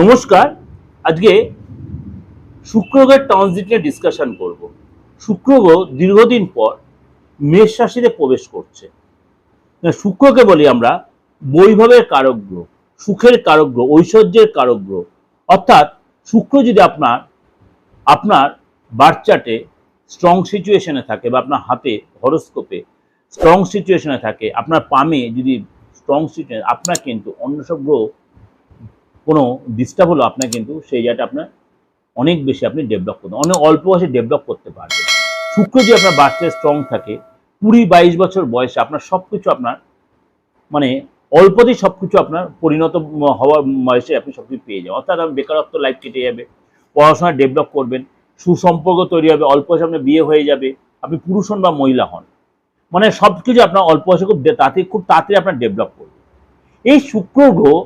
নমস্কার, আজকে শুক্রগ্রহের ট্রানজিট নিয়ে ডিসকাশন করব। শুক্রগ্রহ দীর্ঘদিন পর মেষ রাশিতে প্রবেশ করছে। শুক্রকে বলি আমরা বৈভবের কারক গ্রহ সুখের কারক গ্রহ ঐশ্বর্যের কারক গ্রহ অর্থাৎ শুক্র যদি আপনার আপনার বার্চাটে স্ট্রং সিচুয়েশনে থাকে বা আপনার হাতে হরস্কোপে স্ট্রং সিচুয়েশনে থাকে, আপনার পামে যদি স্ট্রং সিচুয়েশন আপনার কিন্তু অন্য সব গ্রহ কোনো ডিস্টার্ব হলো আপনার কিন্তু সেই জায়গাটা আপনার অনেক বেশি আপনি ডেভেলপ করতে অনেক অল্প বয়সে ডেভেলপ করতে পারবেন। শুক্র যদি আপনার বাচ্চার স্ট্রং থাকে, কুড়ি বাইশ বছর বয়সে আপনার সব কিছু আপনার মানে অল্পতেই সব কিছু আপনার পরিণত হওয়ার বয়সে আপনি সব কিছু পেয়ে যাবেন। অর্থাৎ আপনার বেকারত্ব লাইফ কেটে যাবে, পড়াশোনা ডেভেলপ করবেন, সুসম্পর্ক তৈরি হবে, অল্প বয়সে আপনার বিয়ে হয়ে যাবে, আপনি পুরুষ হন বা মহিলা হন। মানে সব কিছু আপনার অল্প বয়সে খুব তাড়াতাড়ি খুব তাড়াতাড়ি আপনার ডেভেলপ করবে। এই শুক্র গ্রহ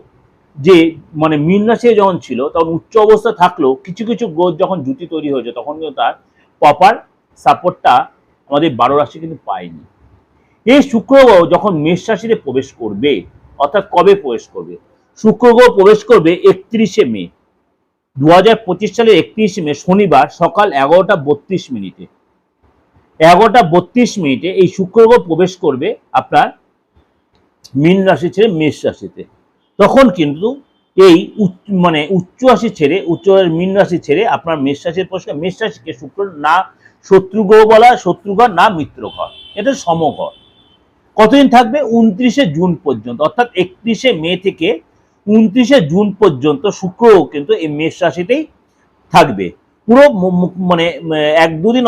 যে মানে মীন রাশি যখন ছিল, তখন উচ্চ অবস্থা থাকলেও কিছু কিছু গ্রহ যখন জুতি তৈরি হয়েছে, তখন কিন্তু তার প্রপার সাপোর্টটা আমাদের বারো রাশি কিন্তু পায়নি। এই শুক্র গ্রহ যখন মেষ রাশিতে প্রবেশ করবে, অর্থাৎ কবে প্রবেশ করবে? শুক্র গ্রহ প্রবেশ করবে একত্রিশে মে। দু হাজার পঁচিশ সালের একত্রিশে মে, শনিবার সকাল এগারোটা বত্রিশ মিনিটে। এগারোটা বত্রিশ মিনিটে এই শুক্র গ্রহ প্রবেশ করবে আপনার মীন রাশি ছেড়ে মেষ রাশিতে। তখন কিন্তু এই মানে উচ্চ রাশি ছেড়ে উচ্চ মীন রাশি ছেড়ে আপনার মেষ রাশির প্রশ্ন মেষ রাশিকে শুক্র না শত্রু গ্রহ বলা হয়, শত্রু ঘর না মিত্র ঘর এটা সমঘর। কতদিন থাকবে? উনত্রিশে জুন পর্যন্ত অর্থাৎ একত্রিশে মে থেকে উনত্রিশে জুন পর্যন্ত শুক্র কিন্তু এই মেষ রাশিতেই থাকবে। পুরো মানে এক দুদিন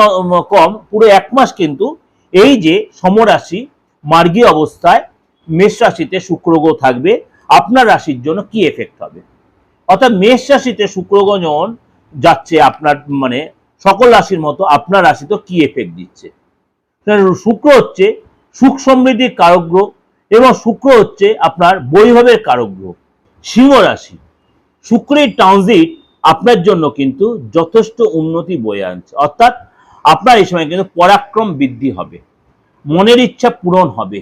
কম পুরো এক মাস কিন্তু এই যে সমরাশি মার্গী অবস্থায় মেষ রাশিতে শুক্রগ্রহ থাকবে। আপনার রাশির জন্য কি এফেক্ট হবে? অর্থাৎ মেষ রাশিতে শুক্র গ্রহ যাচ্ছে আপনার মানে সকল রাশির মতো আপনার রাশিতে কি এফেক্ট দিচ্ছে? শুক্র হচ্ছে সুখ সমৃদ্ধির কারক এবং শুক্র হচ্ছে আপনার বৈভবের কারক গ্রহ। সিংহ রাশি, শুক্রের ট্রানজিট আপনার জন্য কিন্তু যথেষ্ট উন্নতি বয়ে আনছে। অর্থাৎ আপনার এই সময় কিন্তু পরাক্রম বৃদ্ধি হবে, মনের ইচ্ছা পূরণ হবে।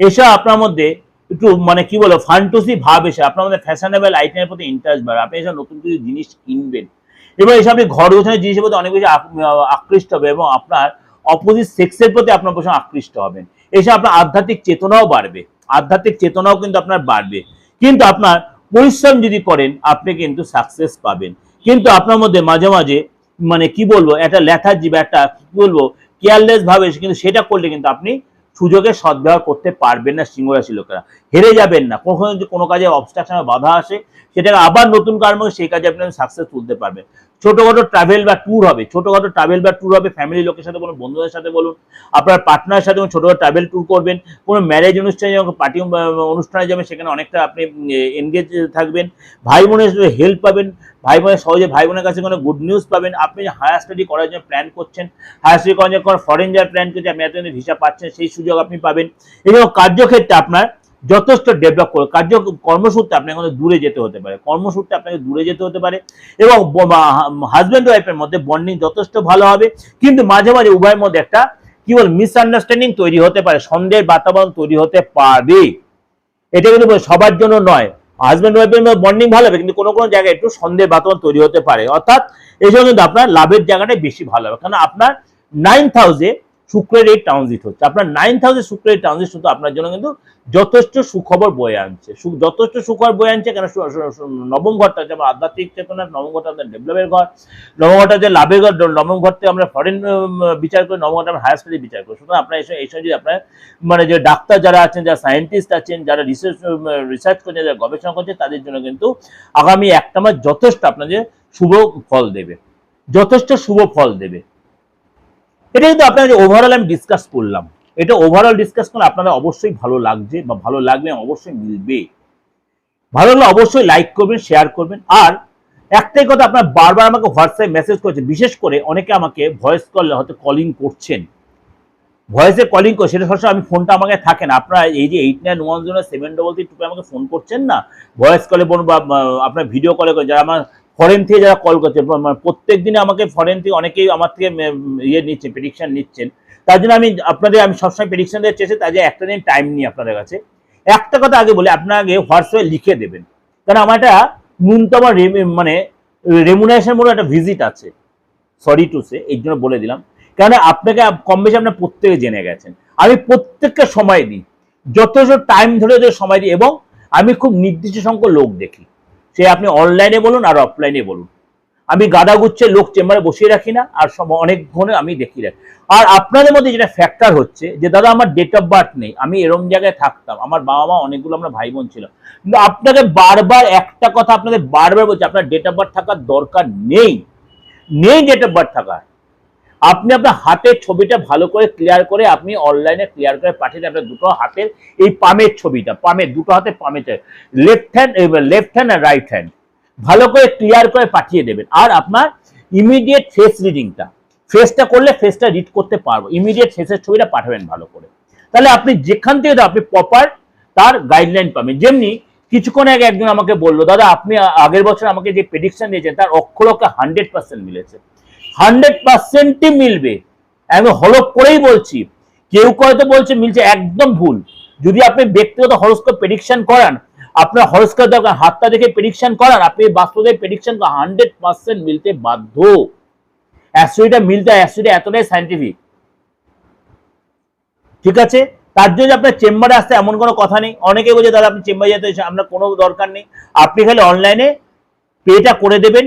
এসব আপনার মধ্যে একটু মানে কি বলো ফান্টসি ভাব এসে, আপনার মধ্যে ফ্যাশনেবল আইটেমের প্রতি ইন্টারেস্ট বাড়ে। আপনি এসব নতুন কিছু জিনিস কিনবেন। এবার এসব আপনি ঘর গোছানোর জিনিসের প্রতি অনেক বেশি আকৃষ্ট হবে এবং আপনার অপোজিট সেক্সের প্রতি আপনার প্রচুর আকৃষ্ট হবেন। এসে আপনার আধ্যাত্মিক চেতনাও বাড়বে। আধ্যাত্মিক চেতনাও কিন্তু আপনার বাড়বে। কিন্তু আপনার পরিশ্রম যদি করেন, আপনি কিন্তু সাকসেস পাবেন। কিন্তু আপনার মধ্যে মাঝে মাঝে মানে কি বলব, একটা লেথার্জি বা একটা, কি বলব কেয়ারলেস ভাবে কিন্তু সেটা করলে কিন্তু আপনি সুযোগের সদ্ব্যবহার করতে পারবেন না সিংহ রাশি লোকেরা। হেরে যাবেন না। কখনো যদি কোনো কাজে অবস্ট্রাকশন বাধা আসে সেটাকে আবার নতুন কারণ সেই কাজে আপনি সাকসেস তুলতে পারবেন। ছোটখাটো ট্রাভেল বা ট্যুর হবে, ছোটখাটো ট্রাভেল বা ট্যুর হবে ফ্যামিলি লোকের সাথে বলুন, বন্ধুদের সাথে বলুন, আপনার পার্টনারের সাথে ছোটখাটো ট্রাভেল ট্যুর করবেন, কোনো ম্যারেজ অনুষ্ঠানে যখন পার্টি অনুষ্ঠানে যাবেন, সেখানে অনেকটা আপনি এনগেজ থাকবেন। ভাই বোনের হেল্প পাবেন ভাই বোনের সহজে ভাই বোনের কাছে কোনো গুড নিউজ পাবেন। আপনি যে হায়ার স্টাডি করার জন্য প্ল্যান করছেন হায়ার স্টাডি করার জন্য কোনো ফরেন যাওয়ার প্ল্যান করছেন, আপনি এতদিন ভিসা পাচ্ছেন, সেই সুযোগ আপনি পাবেন। এবং কার্যক্ষেত্রে আপনার যথেষ্ট ডেভেলপ করে, কার্য, কর্মসূত্রে আপনাকে দূরে যেতে হতে পারে, কর্মসূত্রে আপনাকে দূরে যেতে হতে পারে এবং হাজব্যান্ড ওয়াইফের মধ্যে বন্ডিং যথেষ্ট ভালো হবে, কিন্তু মাঝে মাঝে উভয়ের মধ্যে একটা কি বল মিসআন্ডারস্ট্যান্ডিং তৈরি হতে পারে, সন্দেহের বাতাবরণ তৈরি হতে পারে। এটা কিন্তু সবার জন্য নয় হাজব্যান্ড ওয়াইফের মধ্যে বন্ডিং ভালো হবে, কিন্তু কোনো কোনো জায়গায় একটু সন্দেহ বাতাবরণ তৈরি হতে পারে। অর্থাৎ এই সময় কিন্তু আপনার লাভের জায়গাটাই বেশি ভালো হবে কারণ আপনার নাইন হাউসে শুক্রের এই ট্রানজিট হচ্ছে। আপনার নাইন হাউসে শুক্রের ট্রানজিট শুধু আপনার জন্য কিন্তু যথেষ্ট সুখবর বয়ে আনছে। যথেষ্ট সুখবর বয়ে আনছে কেন? নবম ঘরটা হচ্ছে আমার আধ্যাত্মিক চেতনা নবম ঘরটা আমাদের ডেভেলপের ঘর, নবম ঘরটা যে লাভের ঘর নবম ঘর থেকে আমরা ফরেন বিচার করি, নবম ঘরটা আমরা হায়ার স্টাডি বিচার করি। সুতরাং আপনার এই সময়- যদি আপনার মানে যে ডাক্তার যারা আছেন, যারা সায়েন্টিস্ট আছেন, যারা রিসার্চ রিসার্চ করছেন, যারা গবেষণা করছে তাদের জন্য কিন্তু আগামী একটা মাস যথেষ্ট আপনাদের শুভ ফল দেবে। যথেষ্ট শুভ ফল দেবে। এটা কিন্তু আপনাদের ওভারঅল আমি ডিসকাস করলাম, এটা ওভারঅল ডিসকাস করলে আপনাদের অবশ্যই ভালো লাগছে বা ভালো লাগবে অবশ্যই মিলবে। ভালো লাগলে অবশ্যই লাইক করবেন শেয়ার করবেন। আর একটাই কথা আপনার বারবার আমাকে হোয়াটসঅ্যাপ মেসেজ করেছে বিশেষ করে অনেকে আমাকে ভয়েস কল হয়তো কলিং করছেন। ভয়েসে কলিং করে, সেটা সবসময় আমি ফোনটা আমাকে থাকে না। আপনারা এই যে eight nine one zero seven double three টুপে আমাকে ফোন করছেন না ভয়েস কলে বলুন বা আপনার ভিডিও কলে যারা আমার ফরেন থেকে যারা কল করছে প্রত্যেক দিনে আমাকে ফরেন থেকে অনেকেই আমার থেকে ইয়ে নিচ্ছে প্রেডিকশন নিচ্ছেন। তার জন্য আমি আপনাদের, আমি সবসময় প্রেডিকশন দেওয়ার চেয়েছি তার জন্য একটা দিন টাইম নিই আপনাদের কাছে। একটা কথা আগে বলে, আপনার আগে হোয়াটসঅ্যাপে লিখে দেবেন। কারণ আমার একটা ন্যূনতম মানে রেমুনারেশন বলে একটা ভিজিট আছে। সরি টু সে এই জন্য বলে দিলাম। কেন আপনাকে কম বেশি আপনার প্রত্যেকে জেনে গেছেন। আমি প্রত্যেককে সময় দিই। যথেষ্ট টাইম ধরে সময় দিই এবং আমি খুব নির্দিষ্ট সংখ্যক লোক দেখি। সে আপনি অনলাইনে বলুন আর অফলাইনে বলুন। আমি গাদা গুচ্ছে লোক চেম্বারে বসিয়ে রাখি না, আর সব অনেক ঘনে আমি দেখি রাখি। আর আপনাদের মধ্যে যেটা ফ্যাক্টর হচ্ছে, যে দাদা আমার ডেট অফ বার্থ নেই, আমি এরম জায়গায় থাকতাম, আমার বাবা মা অনেকগুলো আমরা ভাই বোন ছিল। কিন্তু আপনাকে বারবার একটা কথা আপনাদের বারবার বলছে, আপনার ডেট অফ বার্থ থাকার দরকার নেই। নেই ডেট অফ বার্থ থাকার। আপনি আপনার হাতের ছবিটা ভালো করে ক্লিয়ার করে আপনি অনলাইনে ক্লিয়ার করে পাঠিয়ে আপনার দুটো হাতের, এই পামের ছবিটা, পামের, দুটো হাতে পামের লেফট হ্যান্ড লেফট হ্যান্ড আর রাইট হ্যান্ড ভালো করে ক্লিয়ার করে পাঠিয়ে দেবেন। আর আপনার ইমিডিয়েট ফেস রিডিংটা ফেসটা করলে ফেসটা রিড করতে পারব। ইমিডিয়েট ফেসের ছবিটা পাঠাবেন ভালো করে। তাহলে আপনি যেখান থেকে আপনি প্রপার তার গাইডলাইন পাবেন। যেমনি কিছুক্ষণ আগে একজন আমাকে বলল, দাদা, আপনি আগের বছর আমাকে যে প্রেডিকশন দিয়েছেন, তার অক্ষর অক্ষরে হান্ড্রেড পার্সেন্ট মিলেছে। হান্ড্রেড পার্সেন্টই মিলবে। আমি হলপ করেই বলছি। কেউ হয়তো বলছে, মিলছে, একদম ভুল। যদি আপনি ব্যক্তিগত হরস্কোপ প্রেডিকশন করান, আপনার হরস্কোপ দরকার, হাতটা দেখে প্রেডিকশন করান, আপনি বাস্তবে প্রেডিকশন হান্ড্রেড পার্সেন্ট মিলতে বাধ্য। অ্যাস্ট্রোইটা মিলতে অ্যাস্ট্রোইটা এতটাই সাইন্টিফিক ঠিক আছে? তার জন্য আপনার চেম্বারে আসতে এমন কোনো কথা নেই, অনেকে বলছে দাদা আপনি চেম্বারে যেতে আমরা কোনো দরকার নেই। আপনি খালি অনলাইনে পেটা করে দেবেন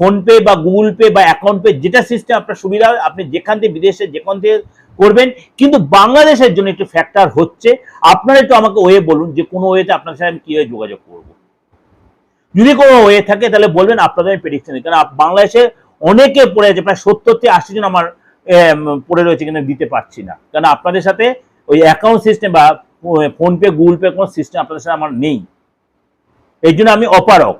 ফোনপে বা গুগল পে বা অ্যাকাউন্ট পে, যেটা সিস্টেম আপনার সুবিধা আপনি যেখান থেকে বিদেশে যেখান থেকে করবেন। কিন্তু বাংলাদেশের জন্য একটু ফ্যাক্টর হচ্ছে। আপনারা একটু আমাকে ওয়ে বলুন যে কোনো ওয়েতে আপনার সাথে আমি কীভাবে যোগাযোগ করব। যদি কোনো ওয়ে থাকে তাহলে বলবেন, আপনাদের আমি প্রেডিকশন কারণ বাংলাদেশে অনেকে পড়ে আছে, প্রায় সত্তর থেকে আশি জন আমার পড়ে রয়েছে কিন্তু দিতে পারছি না। কারণ আপনাদের সাথে ওই অ্যাকাউন্ট সিস্টেম বা ফোনপে গুগল পে কোনো সিস্টেম আপনাদের সাথে আমার নেই। এই জন্য আমি অপারক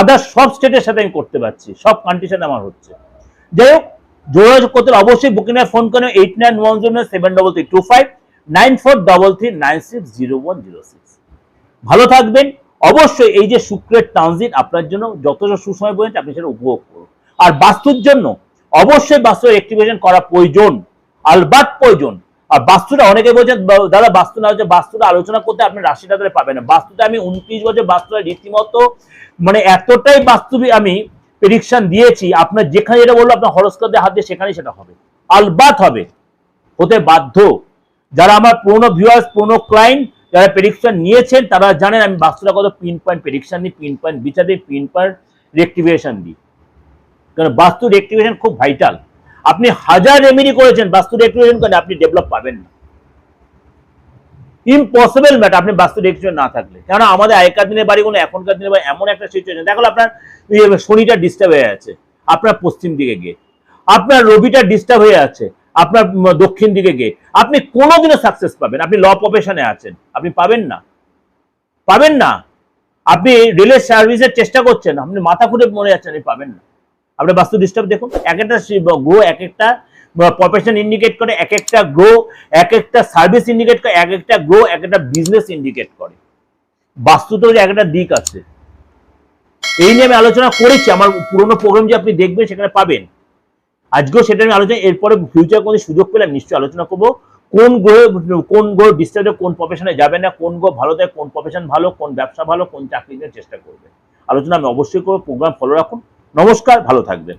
আদার সব স্টেটের সাথে আমি করতে পারছি, সব সাথে আমার হচ্ছে। যাই হোক, যোগাযোগ করতে অবশ্যই বুকিং এর ফোন করেন eight nine one zero seven double three two five nine four double three nine six zero one zero six ভালো থাকবেন, অবশ্যই এই যে শুক্রের ট্রানজিট আপনার জন্য যথেষ্ট সুসময় পর্যন্ত আপনি সেটা উপভোগ করুন। আর বাস্তুর জন্য অবশ্যই বাস্তু অ্যাক্টিভেশন করা প্রয়োজন আলবাত প্রয়োজন। আর বাস্তুটা অনেকে বলছেন দাদা, বাস্তু না হচ্ছে বাস্তুটা আলোচনা করতে আপনি রাশিটা ধরে পাবেন না। বাস্তুতে আমি উনত্রিশ বছর বাস্তুটা রীতিমতো মানে এতটাই বাস্তু আমি প্রেডিকশন দিয়েছি, আপনার যেখানে যেটা বলল আপনার হরস্কোপে হাত দিয়ে সেখানেই সেটা হবে। আলবাত হবে। হতে বাধ্য। যারা আমার পুরনো ভিউয়ার্স পুরনো ক্লায়েন্ট যারা প্রেডিকশন নিয়েছেন, তারা জানেন আমি বাস্তুটা কত পিন পয়েন্ট প্রেডিকশন দিই পিন পয়েন্ট বিচার দিই পিন পয়েন্ট রেক্টিভেশন দিই। কারণ বাস্তু রেক্টিভেশন খুব ভাইটাল আপনি হাজার রেমেডি করেছেন, বাস্তু রেক্টিভেশন করেন, আপনি ডেভেলপ পাবেন না। ইম্পসিবল ম্যাটার আপনি বাস্তু রেক্টিভেশন না থাকলে। কেন আমাদের আগেকার দিনের বাড়িগুলো, এখনকার দিনের বাড়ি এমন একটা সিচুয়েশন দেখো আপনার শনিটা ডিস্টার্ব হয়ে আছে, আপনার পশ্চিম দিকে গিয়ে। আপনার রবিটা ডিস্টার্ব হয়ে আছে, আপনার দক্ষিণ দিকে গিয়ে। আপনি কোনোদিনও সাকসেস পাবেন আপনি ল প্রফেশনে আছেন। আপনি পাবেন না। পাবেন না। আপনি রেলের সার্ভিসের চেষ্টা করছেন, আপনি মাথা খুঁটে মরে যাচ্ছেন আপনি পাবেন না। আপনার বাস্তু ডিস্টার্ব দেখুন, এক একটা গ্রো এক একটা প্রফেশন ইন্ডিকেট করে, এক একটা গ্রো এক একটা সার্ভিস ইন্ডিকেট করে, এক একটা গ্রো এক একটা বিজনেস ইন্ডিকেট করে। বাস্তুতেও যে এক একটা দিক আছে। এই নিয়ে আমি আলোচনা করেছি, আমার পুরোনো প্রোগ্রাম যে আপনি দেখবেন, সেখানে পাবেন। আজকেও সেটা আমি আলোচনা, এরপরে ফিউচার কোনো সুযোগ পেলে আমি নিশ্চয়ই আলোচনা করব। কোন গ্রহ কোন গ্রহ ডিস্টার্বে কোন প্রফেশনে যাবে না, কোন গ্রহ ভালো দেয়, কোন প্রফেশন ভালো, কোন ব্যবসা ভালো, কোন চাকরি চেষ্টা করবে। আলোচনা আমি অবশ্যই করব প্রোগ্রাম ফলো রাখুন। নমস্কার ভালো থাকবেন।